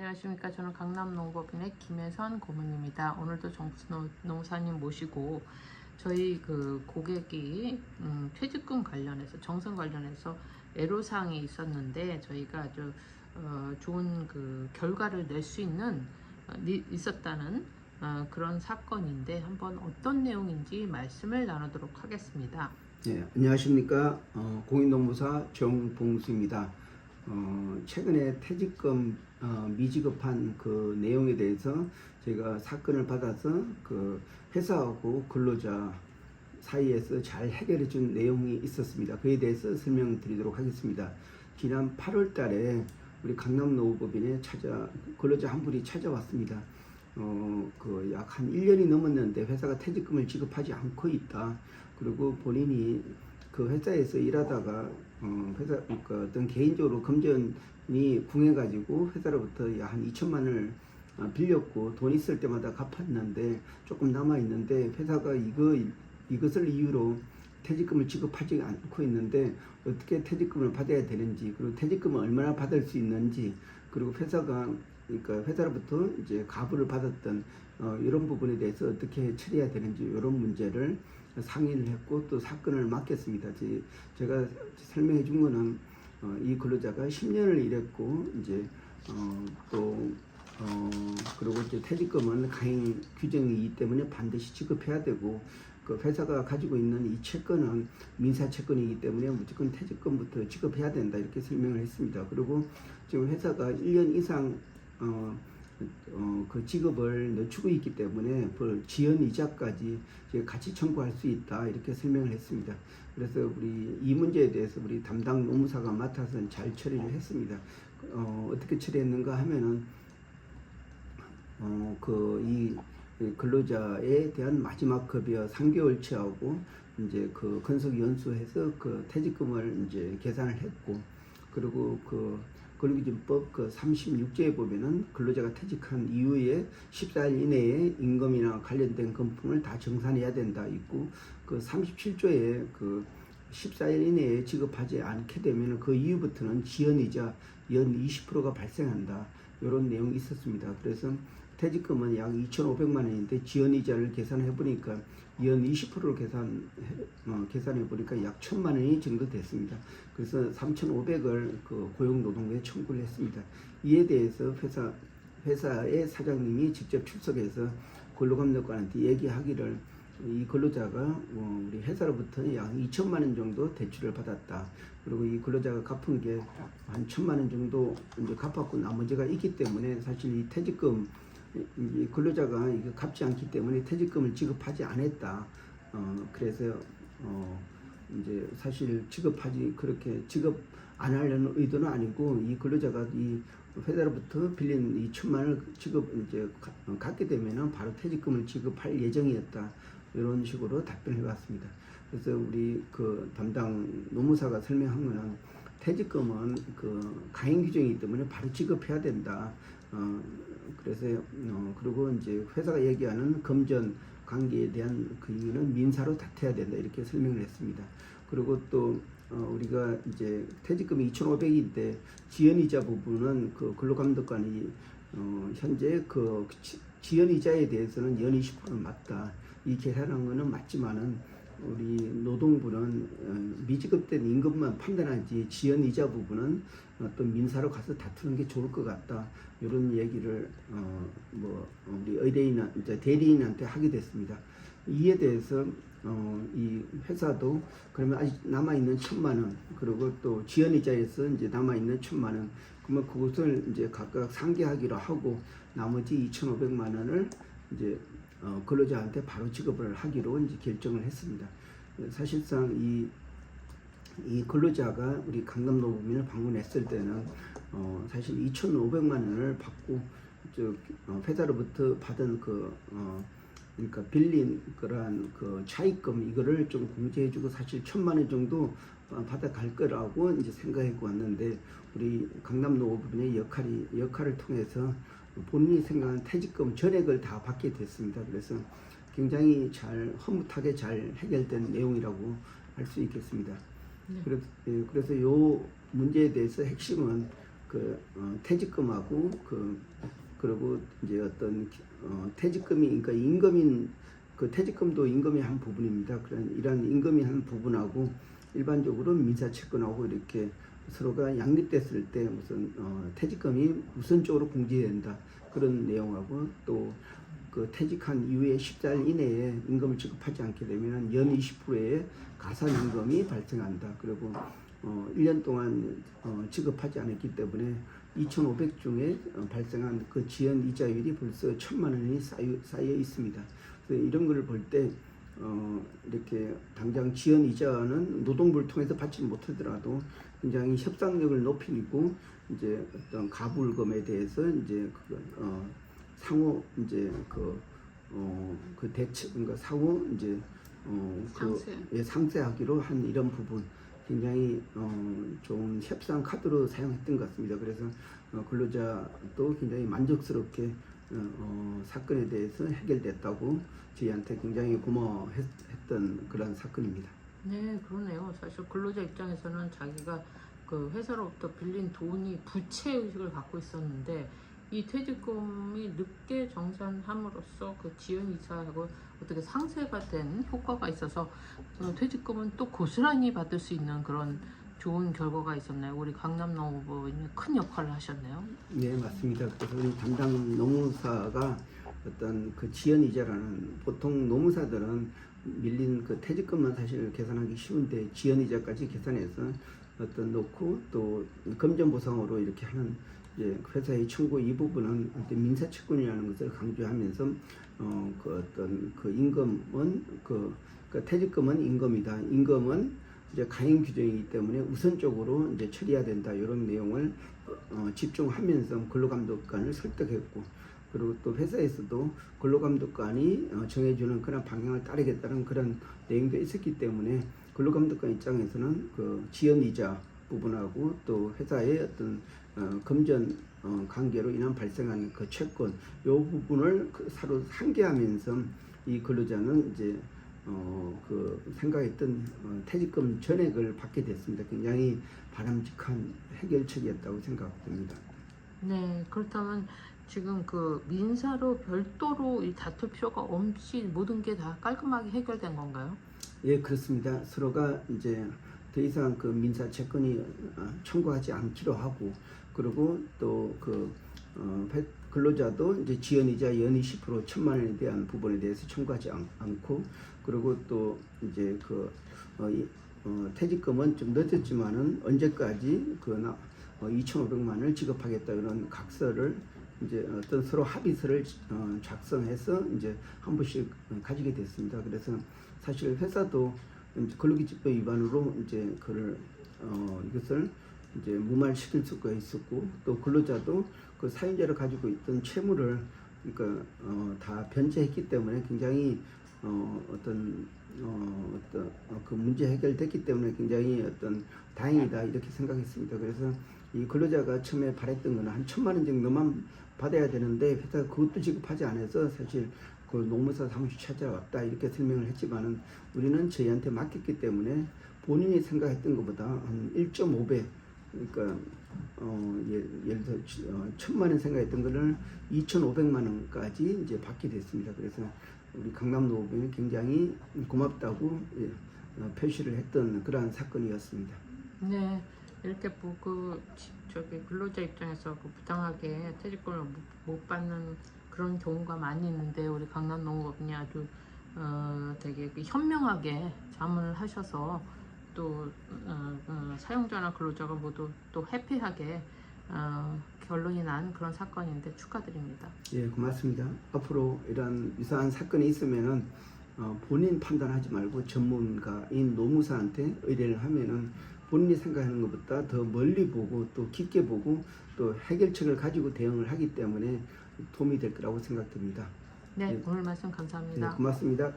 안녕하십니까. 저는 강남농법인의 김혜선 고문입니다. 오늘도 정수 노- 농사님 모시고 저희 그 고객이 음, 퇴직금 관련해서 정선 관련해서 애로사항이 있었는데 저희가 아주 어, 좋은 그 결과를 낼 수 있는 어, 니- 있었다는 어, 그런 사건인데 한번 어떤 내용인지 말씀을 나누도록 하겠습니다. 네, 안녕하십니까. 어, 공인노무사 정봉수입니다. 어, 최근에 퇴직금 어, 미지급한 그 내용에 대해서 제가 사건을 받아서 그 회사하고 근로자 사이에서 잘 해결해 준 내용이 있었습니다. 그에 대해서 설명드리도록 하겠습니다. 지난 8월 달에 우리 강남노후법인에 찾아 근로자 한 분이 찾아왔습니다. 어, 그 약 한 1년이 넘었는데 회사가 퇴직금을 지급하지 않고 있다. 그리고 본인이 그 회사에서 일하다가 어, 회사 그 어떤 개인적으로 금전이 궁해가지고 회사로부터 약한 2천만 원을 어, 빌렸고 돈 있을 때마다 갚았는데 조금 남아 있는데 회사가 이거 이것을 이유로 퇴직금을 지급하지 않고 있는데 어떻게 퇴직금을 받아야 되는지 그리고 퇴직금을 얼마나 받을 수 있는지 그리고 회사가 그러니까 회사로부터 이제 가부를 받았던 어, 이런 부분에 대해서 어떻게 처리해야 되는지 이런 문제를 상의를 했고 또 사건을 맡겼습니다. 제, 제가 설명해 준 거는 어, 이 근로자가 10년을 일했고 이제 어, 또 어, 그리고 이제 퇴직금은 가행 규정이기 때문에 반드시 지급해야 되고 그 회사가 가지고 있는 이 채권은 민사 채권이기 때문에 무조건 퇴직금부터 지급해야 된다 이렇게 설명을 했습니다. 그리고 지금 회사가 1년 이상 어, 어, 그 지급을 늦추고 있기 때문에 그 지연 이자까지 같이 청구할 수 있다 이렇게 설명을 했습니다. 그래서 우리 이 문제에 대해서 우리 담당 노무사가 맡아서 잘 처리를 했습니다. 어, 어떻게 처리했는가 하면은 어, 그 이 근로자에 대한 마지막 급여 3개월치하고 이제 그 근속 연수해서 그 퇴직금을 이제 계산을 했고 그리고 그 근로기준법 그 36조에 보면은 근로자가 퇴직한 이후에 14일 이내에 임금이나 관련된 금품을 다 정산해야 된다 있고 그 37조에 그 14일 이내에 지급하지 않게 되면 그 이후부터는 지연이자 연 20%가 발생한다. 이런 내용이 있었습니다. 그래서 퇴직금은 약 2,500만 원인데 지연 이자를 계산해 보니까 연 20%를 계산 어, 계산해 보니까 약 1,000만 원이 정도 됐습니다. 그래서 3,500을 그 고용노동부에 청구를 했습니다. 이에 대해서 회사 회사의 사장님이 직접 출석해서 근로감독관한테 얘기하기를 이 근로자가 어, 우리 회사로부터 약 2천만 원 정도 대출을 받았다. 그리고 이 근로자가 갚은 게 한 천만 원 정도 이제 갚았고 나머지가 있기 때문에 사실 이 퇴직금 이 근로자가 이거 갚지 않기 때문에 퇴직금을 지급하지 않았다. 어, 그래서 어, 이제 사실 지급하지 그렇게 지급 안 하려는 의도는 아니고 이 근로자가 이 회사로부터 빌린 이 천만 원을 지급 이제 갖게 되면은 바로 퇴직금을 지급할 예정이었다. 이런 식으로 답변을 해왔습니다. 그래서 우리 그 담당 노무사가 설명한 거는 퇴직금은 그 가행 규정이기 때문에 바로 지급해야 된다. 어, 그래서 어, 그리고 이제 회사가 얘기하는 금전 관계에 대한 그 이유는 민사로 다퉈야 된다 이렇게 설명을 했습니다. 그리고 또 어, 우리가 이제 퇴직금이 2,500인데 지연이자 부분은 그 근로감독관이 어, 현재 그 지- 지연이자에 대해서는 연 20%는 맞다. 이 계산한 거는 맞지만은 우리 노동부는 어, 미지급된 임금만 판단하지 지연 이자 부분은 어떤 민사로 가서 다투는 게 좋을 것 같다. 이런 얘기를 어, 뭐 우리 의뢰인 이제 대리인한테 하게 됐습니다. 이에 대해서 어, 이 회사도 그러면 아직 남아 있는 천만 원 그리고 또 지연 이자에서 이제 남아 있는 천만 원 그러면 그것을 이제 각각 상계하기로 하고 나머지 2,500만 원을 이제 어, 근로자한테 바로 지급을 하기로 이제 결정을 했습니다. 사실상 이, 이 근로자가 우리 강남노무민을 방문했을 때는 어, 사실 2,500만 원을 받고 저 어, 회사로부터 받은 그 어, 그러니까 빌린 그러한 그 차입금 이거를 좀 공제해주고 사실 천만 원 정도 어, 받아갈 거라고 이제 생각하고 왔는데 우리 강남노무민의 역할이 역할을 통해서 본인이 생각한 퇴직금 전액을 다 받게 됐습니다. 그래서 굉장히 잘 허무하게 잘 해결된 내용이라고 할 수 있겠습니다. 네. 그래서, 예, 그래서 요 문제에 대해서 핵심은 그 어, 퇴직금하고 그 그리고 이제 어떤 어, 퇴직금이 그러니까 임금인 그 퇴직금도 임금의 한 부분입니다. 그런 이러한 임금의 한 부분하고 일반적으로 민사 채권하고 이렇게 서로가 양립됐을 때 무슨 어, 퇴직금이 우선적으로 공제해야 된다 그런 내용하고 또 그 퇴직한 이후에 14일 이내에 임금을 지급하지 않게 되면 연 20%의 가산 임금이 발생한다. 그리고 어, 1년 동안 어, 지급하지 않았기 때문에 2,500 중에 어, 발생한 그 지연 이자율이 벌써 1천만 원이 쌓여, 쌓여 있습니다. 그래서 이런 거를 볼때 어, 이렇게 당장 지연 이자는 노동부를 통해서 받지 못하더라도 굉장히 협상력을 높이고 이제 어떤 가불금에 대해서 이제 그, 어, 상호 이제 그, 어, 그 대체 그러니까 상호 이제 어, 그 상세. 예, 상세하기로 한 이런 부분 굉장히 어, 좋은 협상 카드로 사용했던 것 같습니다. 그래서 어, 근로자도 굉장히 만족스럽게 어, 어, 사건에 대해서 해결됐다고 저희한테 굉장히 고마워했던 그런 사건입니다. 네, 그러네요. 사실 근로자 입장에서는 자기가 그 회사로부터 빌린 돈이 부채 의식을 갖고 있었는데 이 퇴직금이 늦게 정산함으로써 그 지연 이사하고 어떻게 상쇄가 된 효과가 있어서 어, 퇴직금은 또 고스란히 받을 수 있는 그런 좋은 결과가 있었나요? 우리 강남노 후보님이 큰 역할을 하셨네요. 네 맞습니다. 그래서 우리 담당 노무사가 어떤 그 지연 이자라는 보통 노무사들은 밀린 그 퇴직금만 사실 계산하기 쉬운데 지연 이자까지 계산해서 어떤 놓고 또 금전 보상으로 이렇게 하는 이제 회사의 청구 이 부분은 어떤 민사 채권이라는 것을 강조하면서 어 그 어떤 그 임금은 그, 그 퇴직금은 임금이다. 임금은 이제 가행 규정이기 때문에 우선적으로 이제 처리해야 된다 이런 내용을 어, 집중하면서 근로감독관을 설득했고 그리고 또 회사에서도 근로감독관이 어, 정해주는 그런 방향을 따르겠다는 그런 내용도 있었기 때문에 근로감독관 입장에서는 그 지연이자 부분하고 또 회사의 어떤 어, 금전 어, 관계로 인한 발생하는 그 채권 요 부분을 그 서로 상기하면서 이 근로자는 이제 어, 그 생각했던 어, 퇴직금 전액을 받게 됐습니다. 굉장히 바람직한 해결책이었다고 생각됩니다. 네, 그렇다면 지금 그 민사로 별도로 이 다툴 필요가 없이 모든 게 다 깔끔하게 해결된 건가요? 예, 그렇습니다. 서로가 이제 더 이상 그 민사 채권이 어, 청구하지 않기로 하고 그리고 또그 어, 배- 근로자도 이제 지연이자 연이 10% 천만 원에 대한 부분에 대해서 청구하지 않, 않고 그리고 또 이제 그 어, 이, 어, 퇴직금은 좀 늦었지만은 언제까지 그 나, 어, 2,500만 원을 지급하겠다 이런 각서를 이제 어떤 서로 합의서를 어, 작성해서 이제 한 번씩 가지게 됐습니다. 그래서 사실 회사도 근로기준법 위반으로 이제 그를 어, 이것을 이제 무마시킬 수가 있었고 또 근로자도 그 사용자를 가지고 있던 채무를 그러니까 어, 다 변제했기 때문에 굉장히 어, 어떤 어, 어떤 어, 그 문제 해결됐기 때문에 굉장히 어떤 다행이다 이렇게 생각했습니다. 그래서 이 근로자가 처음에 바랬던 거는 한 천만 원 정도만 받아야 되는데 회사가 그것도 지급하지 않아서 사실 그 농무사 사무실 찾아왔다 이렇게 설명을 했지만은 우리는 저희한테 맡겼기 때문에 본인이 생각했던 것보다 한 1.5배 그러니까 어, 예, 예를 들어 어, 천만 원 생각했던 거를 2,500만 원까지 이제 받게 됐습니다. 그래서 우리 강남 노부는 굉장히 고맙다고 예, 어, 표시를 했던 그러한 사건이었습니다. 네, 이렇게 뭐그 저기 근로자 입장에서 그 부당하게 퇴직금을 못, 못 받는 그런 경우가 많이 있는데 우리 강남 농업이 아주 어, 되게 그 현명하게 자문을 하셔서 또 어, 어, 사용자나 근로자가 모두 또 해피하게 어, 결론이 난 그런 사건인데 축하드립니다. 예, 고맙습니다. 앞으로 이런 유사한 사건이 있으면은 어, 본인 판단하지 말고 전문가인 노무사한테 의뢰를 하면은 본인이 생각하는 것보다 더 멀리 보고 또 깊게 보고 또 해결책을 가지고 대응을 하기 때문에 도움이 될 거라고 생각됩니다. 네, 네. 오늘 말씀 네, 감사합니다. 고맙습니다.